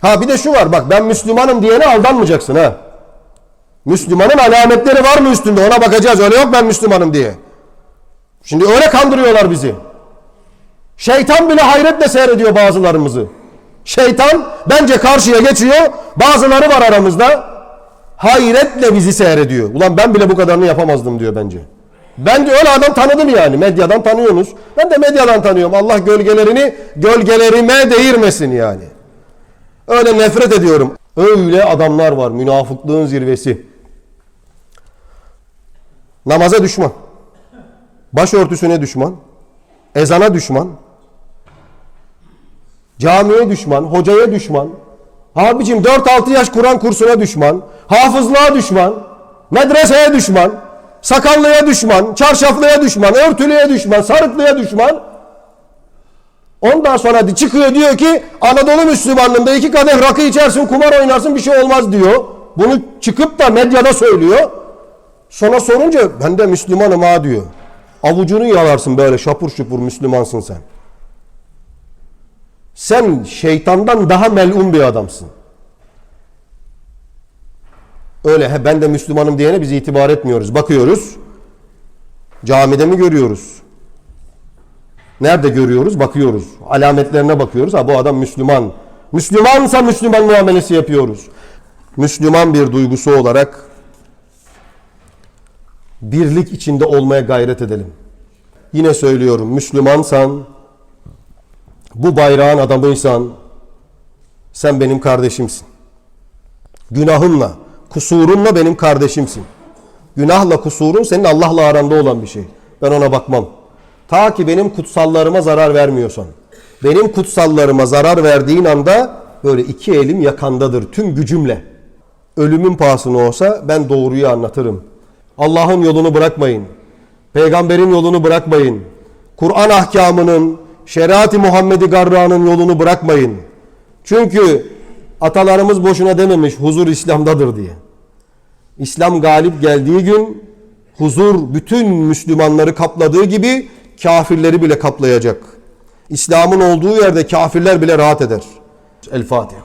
Ha bir de şu var bak ben Müslümanım diyene aldanmayacaksın ha. Müslümanın alametleri var mı üstünde ona bakacağız. Öyle yok ben Müslümanım diye. Şimdi öyle kandırıyorlar bizi. Şeytan bile hayretle seyrediyor bazılarımızı. Şeytan bence karşıya geçiyor. Bazıları var aramızda. Hayretle bizi seyrediyor. Ulan ben bile bu kadarını yapamazdım diyor bence. Ben de öyle adam tanıdım yani. Medyadan tanıyorsunuz. Ben de medyadan tanıyorum. Allah gölgelerini gölgelerime değirmesin yani. Öyle nefret ediyorum. Öyle adamlar var. Münafıklığın zirvesi. Namaza düşman. Başörtüsüne düşman. Ezana düşman. Camiye düşman. Hocaya düşman. Abicim 4-6 yaş Kur'an kursuna düşman. Hafızlığa düşman. Medreseye düşman. Sakallıya düşman. Çarşaflıya düşman. Örtülüye düşman. Sarıklıya düşman. Ondan sonra çıkıyor diyor ki Anadolu Müslümanlığında iki kadeh rakı içersin, kumar oynarsın bir şey olmaz diyor. Bunu çıkıp da medyada söylüyor. Sonra sorunca ben de Müslümanım ha diyor. Avucunu yalarsın böyle şapur şupur Müslümansın sen. Sen şeytandan daha melun bir adamsın. Öyle he, ben de Müslümanım diyene biz itibar etmiyoruz. Bakıyoruz. Camide mi görüyoruz? Nerede görüyoruz? Bakıyoruz. Alametlerine bakıyoruz. Ha bu adam Müslüman. Müslümansa Müslüman muamelesi yapıyoruz. Müslüman bir duygusu olarak birlik içinde olmaya gayret edelim. Yine söylüyorum Müslümansan, bu bayrağın adamıysan sen benim kardeşimsin. Günahınla, kusurunla benim kardeşimsin. Günahla kusurun senin Allah'la aranda olan bir şey. Ben ona bakmam. Ta ki benim kutsallarıma zarar vermiyorsan. Benim kutsallarıma zarar verdiğin anda böyle iki elim yakandadır tüm gücümle. Ölümün pahasına olsa ben doğruyu anlatırım. Allah'ın yolunu bırakmayın. Peygamberin yolunu bırakmayın. Kur'an ahkamının, şeriat-ı Muhammedi Garra'nın yolunu bırakmayın. Çünkü atalarımız boşuna dememiş huzur İslam'dadır diye. İslam galip geldiği gün huzur bütün Müslümanları kapladığı gibi kafirleri bile kaplayacak. İslam'ın olduğu yerde kafirler bile rahat eder. El Fatiha.